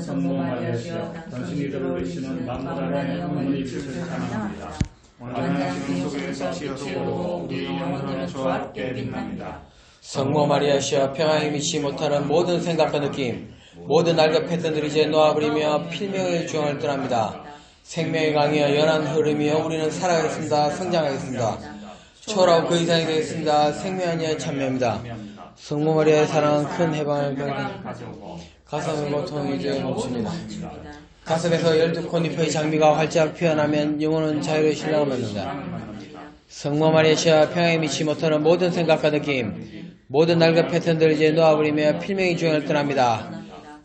성모 마리아시여 당신이 들어오시는 만물하나의 어머니 빛을 찬양합니다. 완전하신 속에서 빛으로 우리 영혼을 조화롭게 빛납니다. 성모 마리아시여 평화에 미치 못하는 모든 생각과 느낌, 모든 낡은 패턴들이 이제 놓아버리며 필명의 중앙을 떠납니다. 생명의 강이여 연한 흐름이여 우리는 살아가겠습니다. 성장하겠습니다. 초라고 그 이상이 되겠습니다. 생명 아니여 참여합니다. 성모 마리아의 사랑은 큰 해방을 가지고 가슴의 고통이 이제 멈춥니다. 가슴에서 열두 콘잎의 장미가 활짝 피어나면 영혼은 자유로운 신랑을 만든다. 성모 마리아시아 평화에 미치 못하는 모든 생각과 느낌, 모든 낡은 패턴들을 이제 놓아버리며 필명의 중앙을 떠납니다.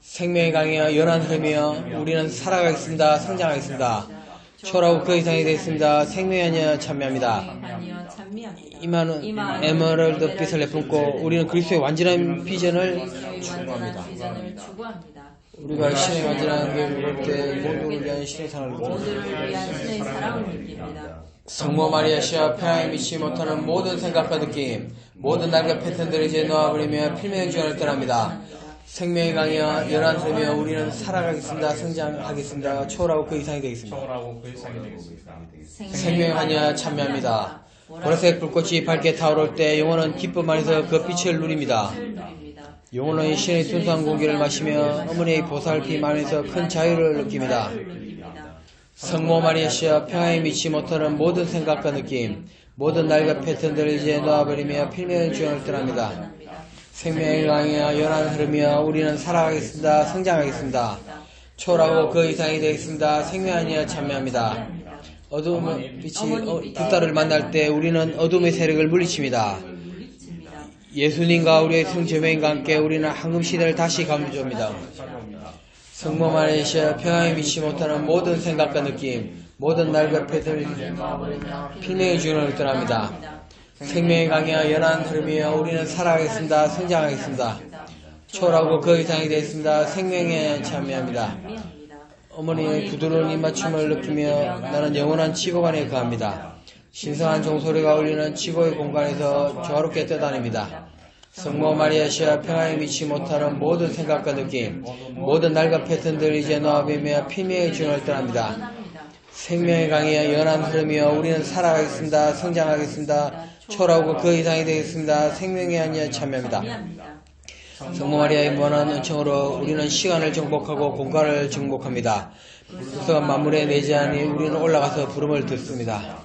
생명의 강이여 연한 흐름이여 우리는 살아가겠습니다. 성장하겠습니다. 초라고 그 이상이 되겠습니다. 생명이 찬미합니다. 이마는 이마는 에메랄드 빛을 내뿜고 우리는 그리스도의 완전한 비전을 추구합니다. 우리가 신의 완전한 게 그럴 때 모두를 위한 신의 사랑을 느낍니다. 성모 마리아시아 평화에 미치 못하는 모든 생각과 느낌, 모든 낡은 패턴들을 이제 놓아버리며 필명의 주관을 떠납니다. 생명의 강이여 흐르며 우리는 살아가겠습니다. 성장하겠습니다. 초라고 그 이상이 되겠습니다. 그 이상이 되겠습니다. 생명의 하냐 참여합니다. 보라색 불꽃이 밝게 타오를 때 영혼은 기쁨 안에서 그 빛을 누립니다. 영혼은 신의 순수한 공기를 마시며 어머니의 보살핌 안에서 큰 자유를 느낍니다. 성모 마리아시아 평화에 미치 못하는 모든 생각과 느낌, 모든 낡은 패턴들을 이제 놓아버리며 필명의 주연을 떠납니다. 생명의 강이여 연한 흐름이여 우리는 살아가겠습니다. 성장하겠습니다. 초라고 그 이상이 되겠습니다. 생명 아니여 참여합니다. 어둠의 빛이 어, 두 딸을 만날 때 우리는 어둠의 세력을 물리칩니다. 예수님과 우리의 성제명과 함께 우리는 황금 시대를 다시 감주합니다. 성모 마리아시아 평화에 미치 못하는 모든 생각과 느낌, 모든 낡은 패들을 필명의 주연을 떠납니다. 생명의 강이여 연한 흐름이여 우리는 살아가겠습니다. 성장하겠습니다. 초라고 그 이상이 되겠습니다. 생명에 참여합니다. 어머니의 부드러운 입맞춤을 느끼며 나는 영원한 치고 안에 거합니다. 신성한 종소리가 울리는 치고의 공간에서 조화롭게 떠다닙니다. 성모 마리아시아 평화에 미치 못하는 모든 생각과 느낌, 모든 낡은 패턴들을 이제 놓아비며 피명의 주연을 떠납니다. 생명의 강이여 연한 흐름이여 우리는 살아가겠습니다. 성장하겠습니다. 초라하고 그 이상이 되겠습니다. 생명의 아니여 참여합니다. 성모 마리아의 무한한 은총으로 우리는 시간을 정복하고 공간을 정복합니다. 그래서 만물의 내재하니 우리는 올라가서 부름을 듣습니다.